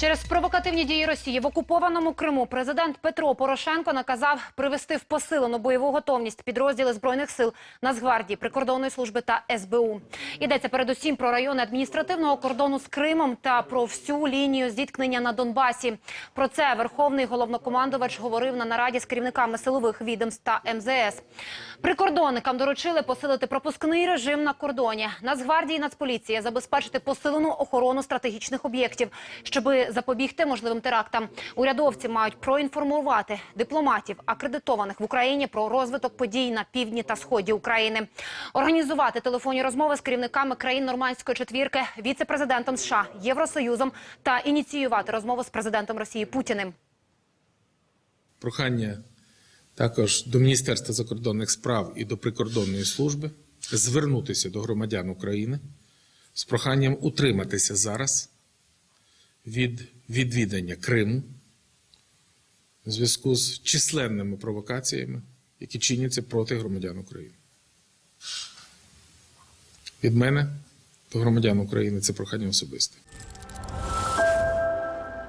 Через провокативні дії Росії в окупованому Криму президент Петро Порошенко наказав привести в посилену бойову готовність підрозділи збройних сил Нацгвардії, прикордонної служби та СБУ. Йдеться передусім про райони адміністративного кордону з Кримом та про всю лінію зіткнення на Донбасі. Про це верховний головнокомандувач говорив на нараді з керівниками силових відомств та МЗС. Прикордонникам доручили посилити пропускний режим на кордоні. Нацгвардії Нацполіція забезпечити посилену охорону стратегічних об'єктів, щоби запобігти можливим терактам. Урядовці мають проінформувати дипломатів, акредитованих в Україні про розвиток подій на півдні та сході України, організувати телефонні розмови з керівниками країн нормандської четвірки, віце-президентом США, Євросоюзом та ініціювати розмову з президентом Росії Путіним. Прохання також до Міністерства закордонних справ і до прикордонної служби звернутися до громадян України з проханням утриматися зараз від відвідання Криму в зв'язку з численними провокаціями, які чиняться проти громадян України. Від мене до громадян України це прохання особисте.